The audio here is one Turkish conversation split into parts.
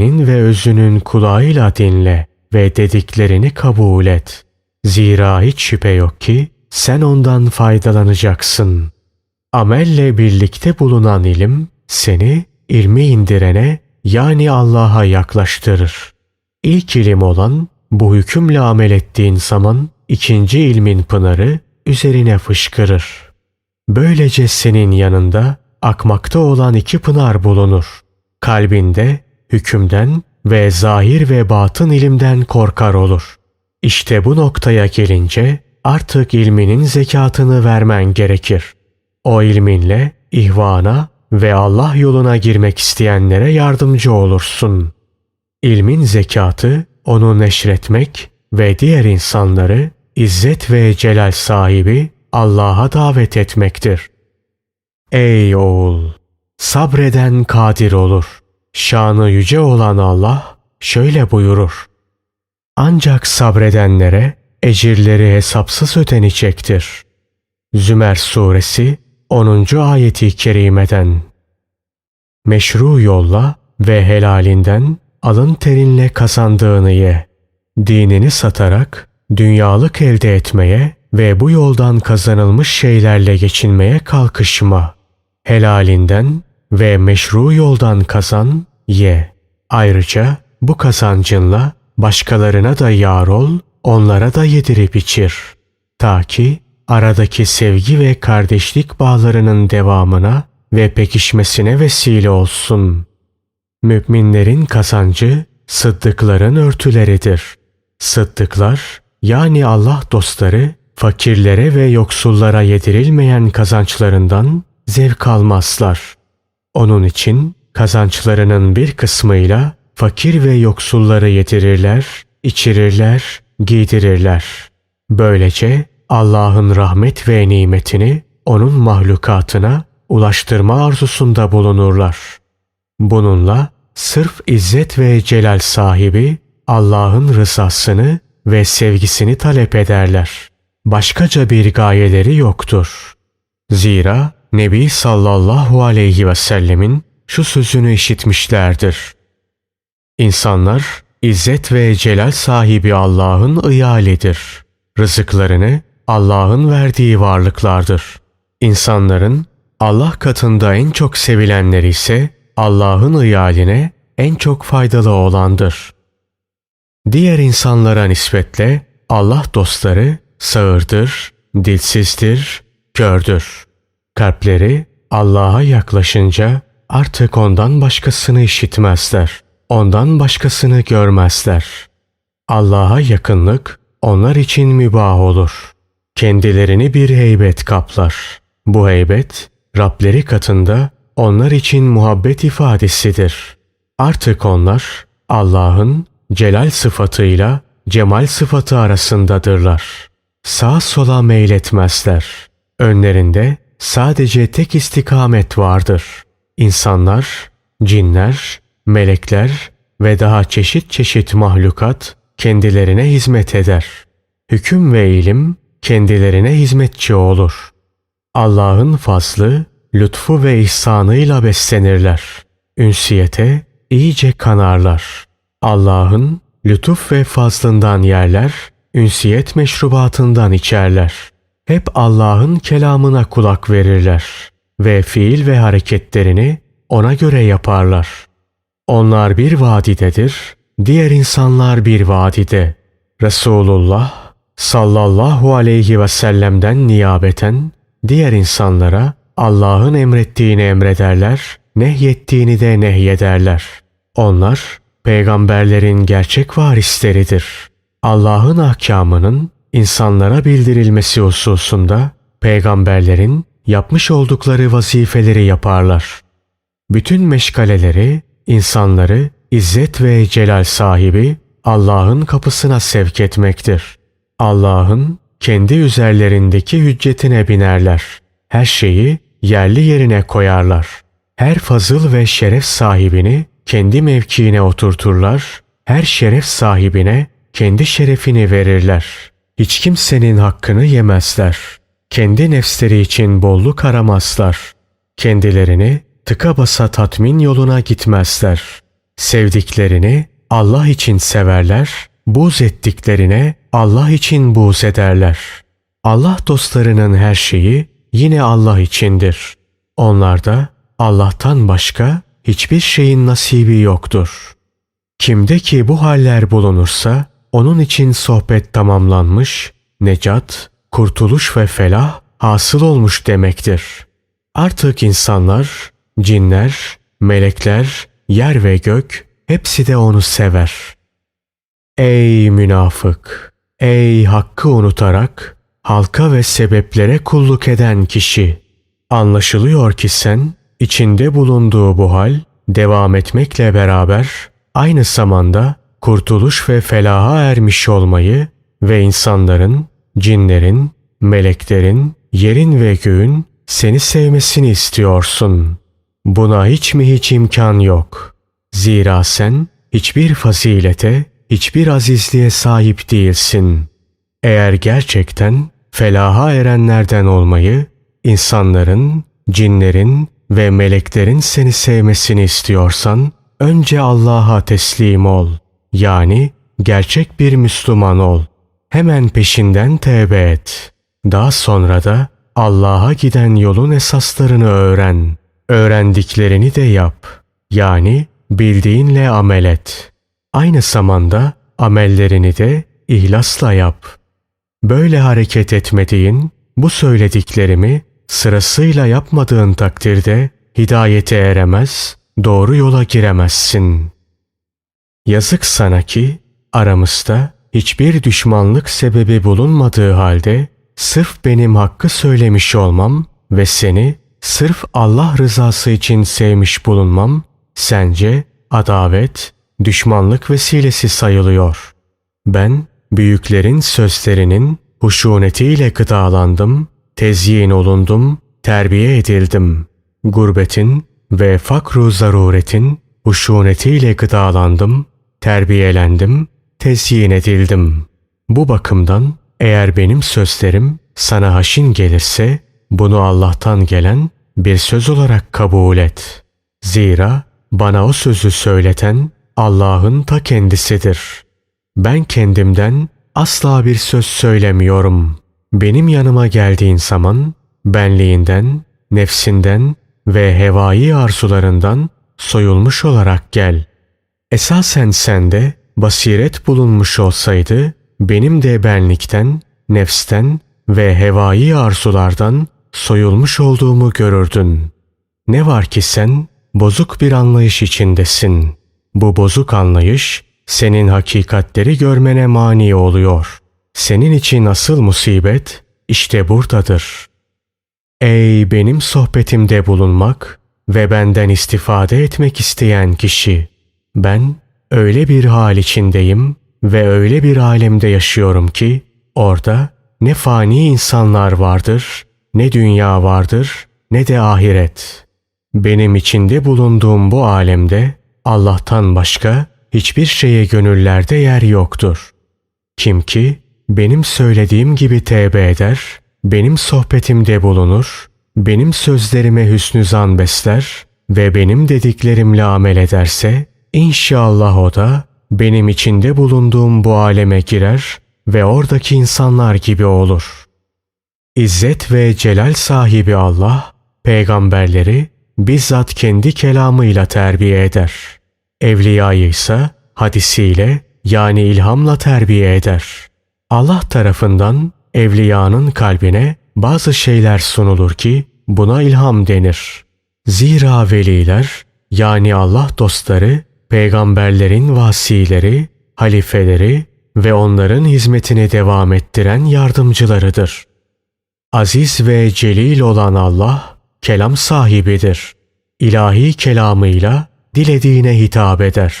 Ve özünün kulağıyla dinle ve dediklerini kabul et. Zira hiç şüphe yok ki sen ondan faydalanacaksın. Amelle birlikte bulunan ilim seni ilmi indirene yani Allah'a yaklaştırır. İlk ilim olan bu hükümle amel ettiğin zaman ikinci ilmin pınarı üzerine fışkırır. Böylece senin yanında akmakta olan iki pınar bulunur. Kalbinde hükümden ve zahir ve batın ilimden korkar olur. İşte bu noktaya gelince artık ilminin zekatını vermen gerekir. O ilminle ihvana ve Allah yoluna girmek isteyenlere yardımcı olursun. İlmin zekatı onu neşretmek ve diğer insanları izzet ve celal sahibi Allah'a davet etmektir. Ey oğul! Sabreden kadir olur. Şanı yüce olan Allah şöyle buyurur. Ancak sabredenlere ecirleri hesapsız ödenecektir. Zümer Suresi 10. ayeti kerimeden Meşru yolla ve helalinden alın terinle kazandığını ye. Dinini satarak dünyalık elde etmeye ve bu yoldan kazanılmış şeylerle geçinmeye kalkışma. Helalinden ve meşru yoldan kazan, ye. Ayrıca bu kazancınla başkalarına da yar ol, onlara da yedirip içir. Ta ki aradaki sevgi ve kardeşlik bağlarının devamına ve pekişmesine vesile olsun. Müminlerin kazancı sıddıkların örtüleridir. Sıddıklar yani Allah dostları fakirlere ve yoksullara yedirilmeyen kazançlarından zevk almazlar. Onun için kazançlarının bir kısmıyla fakir ve yoksulları yedirirler, içirirler, giydirirler. Böylece Allah'ın rahmet ve nimetini onun mahlukatına ulaştırma arzusunda bulunurlar. Bununla sırf izzet ve celal sahibi Allah'ın rızasını ve sevgisini talep ederler. Başkaca bir gayeleri yoktur. Zira Nebi sallallahu aleyhi ve sellemin şu sözünü işitmişlerdir. İnsanlar izzet ve celal sahibi Allah'ın iyalidir. Rızıklarını Allah'ın verdiği varlıklardır. İnsanların Allah katında en çok sevilenleri ise Allah'ın iyaline en çok faydalı olandır. Diğer insanlara nispetle Allah dostları sağırdır, dilsizdir, kördür. Kalpleri Allah'a yaklaşınca artık ondan başkasını işitmezler. Ondan başkasını görmezler. Allah'a yakınlık onlar için mübah olur. Kendilerini bir heybet kaplar. Bu heybet Rableri katında onlar için muhabbet ifadesidir. Artık onlar Allah'ın celal sıfatıyla cemal sıfatı arasındadırlar. Sağ sola meyletmezler. Önlerinde sadece tek istikamet vardır. İnsanlar, cinler, melekler ve daha çeşit çeşit mahlukat kendilerine hizmet eder. Hüküm ve ilim kendilerine hizmetçi olur. Allah'ın fazlı, lütfu ve ihsanıyla beslenirler. Ünsiyete iyice kanarlar. Allah'ın lütuf ve fazlından yerler, ünsiyet meşrubatından içerler. Hep Allah'ın kelamına kulak verirler ve fiil ve hareketlerini ona göre yaparlar. Onlar bir vadidedir, diğer insanlar bir vadide. Resulullah sallallahu aleyhi ve sellem'den niyabeten diğer insanlara Allah'ın emrettiğini emrederler, nehyettiğini de nehyederler. Onlar peygamberlerin gerçek varisleridir. Allah'ın ahkamının insanlara bildirilmesi hususunda peygamberlerin yapmış oldukları vazifeleri yaparlar. Bütün meşgaleleri insanları izzet ve celal sahibi Allah'ın kapısına sevk etmektir. Allah'ın kendi üzerlerindeki hüccetine binerler. Her şeyi yerli yerine koyarlar. Her fazıl ve şeref sahibini kendi mevkiine oturturlar. Her şeref sahibine kendi şerefini verirler. Hiç kimsenin hakkını yemezler. Kendi nefsleri için bolluk aramazlar. Kendilerini tıka basa tatmin yoluna gitmezler. Sevdiklerini Allah için severler, buz ettiklerine Allah için buz ederler. Allah dostlarının her şeyi yine Allah içindir. Onlarda Allah'tan başka hiçbir şeyin nasibi yoktur. Kimde ki bu haller bulunursa onun için sohbet tamamlanmış, necat, kurtuluş ve felah hasıl olmuş demektir. Artık insanlar, cinler, melekler, yer ve gök hepsi de onu sever. Ey münafık! Ey hakkı unutarak halka ve sebeplere kulluk eden kişi! Anlaşılıyor ki sen içinde bulunduğu bu hal devam etmekle beraber aynı zamanda kurtuluş ve felaha ermiş olmayı ve insanların, cinlerin, meleklerin, yerin ve göğün seni sevmesini istiyorsun. Buna hiç mi hiç imkan yok. Zira sen hiçbir fazilete, hiçbir azizliğe sahip değilsin. Eğer gerçekten felaha erenlerden olmayı, insanların, cinlerin ve meleklerin seni sevmesini istiyorsan, önce Allah'a teslim ol. Yani gerçek bir Müslüman ol. Hemen peşinden tevbe et. Daha sonra da Allah'a giden yolun esaslarını öğren. Öğrendiklerini de yap. Yani bildiğinle amel et. Aynı zamanda amellerini de ihlasla yap. Böyle hareket etmediğin, bu söylediklerimi sırasıyla yapmadığın takdirde hidayete eremez, doğru yola giremezsin. Yazık sana ki aramızda hiçbir düşmanlık sebebi bulunmadığı halde sırf benim hakkı söylemiş olmam ve seni sırf Allah rızası için sevmiş bulunmam sence adavet, düşmanlık vesilesi sayılıyor. Ben büyüklerin sözlerinin huşunetiyle gıdalandım, tezyin olundum, terbiye edildim. Gurbetin ve fakru zaruretin huşunetiyle gıdalandım, terbiyelendim, tezyin edildim. Bu bakımdan eğer benim sözlerim sana haşin gelirse bunu Allah'tan gelen bir söz olarak kabul et. Zira bana o sözü söyleten Allah'ın ta kendisidir. Ben kendimden asla bir söz söylemiyorum. Benim yanıma geldiğin zaman benliğinden, nefsinden ve hevai arzularından soyulmuş olarak gel. Esasen sende basiret bulunmuş olsaydı benim de benlikten, nefsten ve hevai arzulardan soyulmuş olduğumu görürdün. Ne var ki sen bozuk bir anlayış içindesin. Bu bozuk anlayış senin hakikatleri görmene mani oluyor. Senin için asıl musibet işte buradadır. Ey benim sohbetimde bulunmak ve benden istifade etmek isteyen kişi! Ben öyle bir hal içindeyim ve öyle bir alemde yaşıyorum ki orada ne fani insanlar vardır, ne dünya vardır, ne de ahiret. Benim içinde bulunduğum bu alemde Allah'tan başka hiçbir şeye gönüllerde yer yoktur. Kim ki benim söylediğim gibi tevbe eder, benim sohbetimde bulunur, benim sözlerime hüsnü zan besler ve benim dediklerimle amel ederse, inşallah o da benim içinde bulunduğum bu aleme girer ve oradaki insanlar gibi olur. İzzet ve celal sahibi Allah, peygamberleri bizzat kendi kelamıyla terbiye eder. Evliyayı ise hadisiyle yani ilhamla terbiye eder. Allah tarafından evliyanın kalbine bazı şeyler sunulur ki buna ilham denir. Zira veliler yani Allah dostları peygamberlerin vasileri, halifeleri ve onların hizmetini devam ettiren yardımcılarıdır. Aziz ve celil olan Allah kelam sahibidir. İlahi kelamıyla dilediğine hitap eder.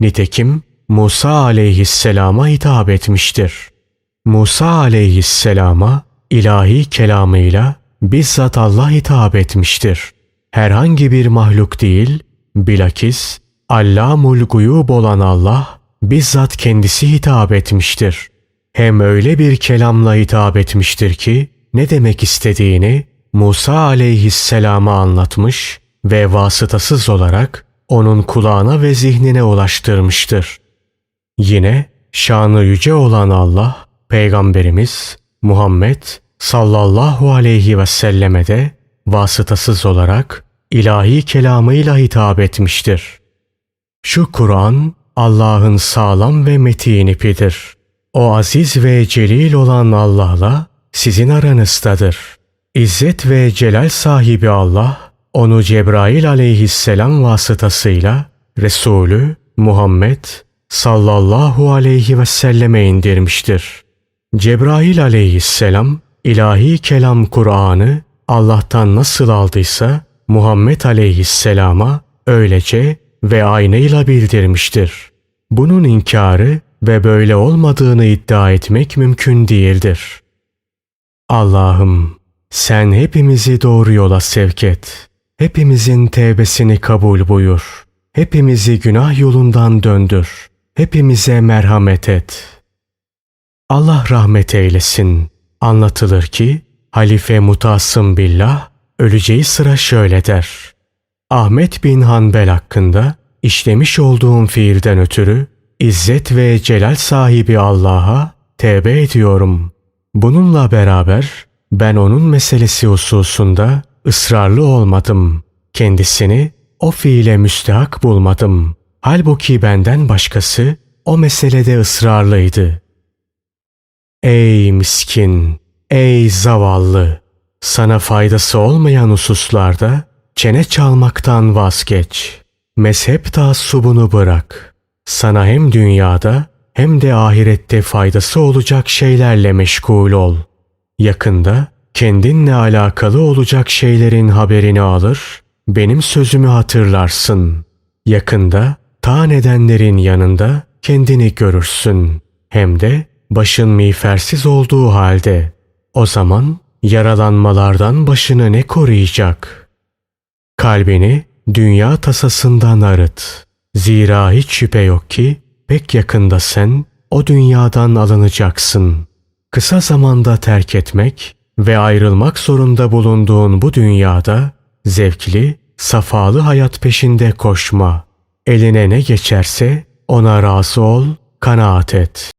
Nitekim Musa aleyhisselama hitap etmiştir. Musa aleyhisselama ilahi kelamıyla bizzat Allah hitap etmiştir. Herhangi bir mahluk değil, bilakis Allamul guyub olan Allah bizzat kendisi hitap etmiştir. Hem öyle bir kelamla hitap etmiştir ki ne demek istediğini Musa aleyhisselama anlatmış ve vasıtasız olarak onun kulağına ve zihnine ulaştırmıştır. Yine şanı yüce olan Allah, Peygamberimiz Muhammed sallallahu aleyhi ve selleme de vasıtasız olarak ilahi kelamıyla hitap etmiştir. Şu Kur'an Allah'ın sağlam ve metin ipidir. O aziz ve celil olan Allah'la sizin aranızdadır. İzzet ve celal sahibi Allah, onu Cebrail aleyhisselam vasıtasıyla Resulü Muhammed sallallahu aleyhi ve selleme indirmiştir. Cebrail aleyhisselam ilahi kelam Kur'an'ı Allah'tan nasıl aldıysa Muhammed aleyhisselama öylece ve aynıyla bildirmiştir. Bunun inkarı ve böyle olmadığını iddia etmek mümkün değildir. Allah'ım sen hepimizi doğru yola sevk et. Hepimizin tevbesini kabul buyur. Hepimizi günah yolundan döndür. Hepimize merhamet et. Allah rahmet eylesin. Anlatılır ki Halife Mutasım Billah öleceği sıra şöyle der. Ahmet bin Hanbel hakkında işlemiş olduğum fiilden ötürü İzzet ve celal sahibi Allah'a tevbe ediyorum. Bununla beraber ben onun meselesi hususunda ısrarlı olmadım. Kendisini o fiile müstehak bulmadım. Halbuki benden başkası o meselede ısrarlıydı. Ey miskin, ey zavallı! Sana faydası olmayan hususlarda çene çalmaktan vazgeç. Mezhep taassubunu bırak. Sana hem dünyada hem de ahirette faydası olacak şeylerle meşgul ol. Yakında kendinle alakalı olacak şeylerin haberini alır, benim sözümü hatırlarsın. Yakında ta nedenlerin yanında kendini görürsün. Hem de başın miğfersiz olduğu halde. O zaman yaralanmalardan başını ne koruyacak? Kalbini dünya tasasından arıt. Zira hiç şüphe yok ki pek yakında sen o dünyadan alınacaksın. Kısa zamanda terk etmek ve ayrılmak zorunda bulunduğun bu dünyada zevkli, safalı hayat peşinde koşma. Eline ne geçerse ona razı ol, kanaat et.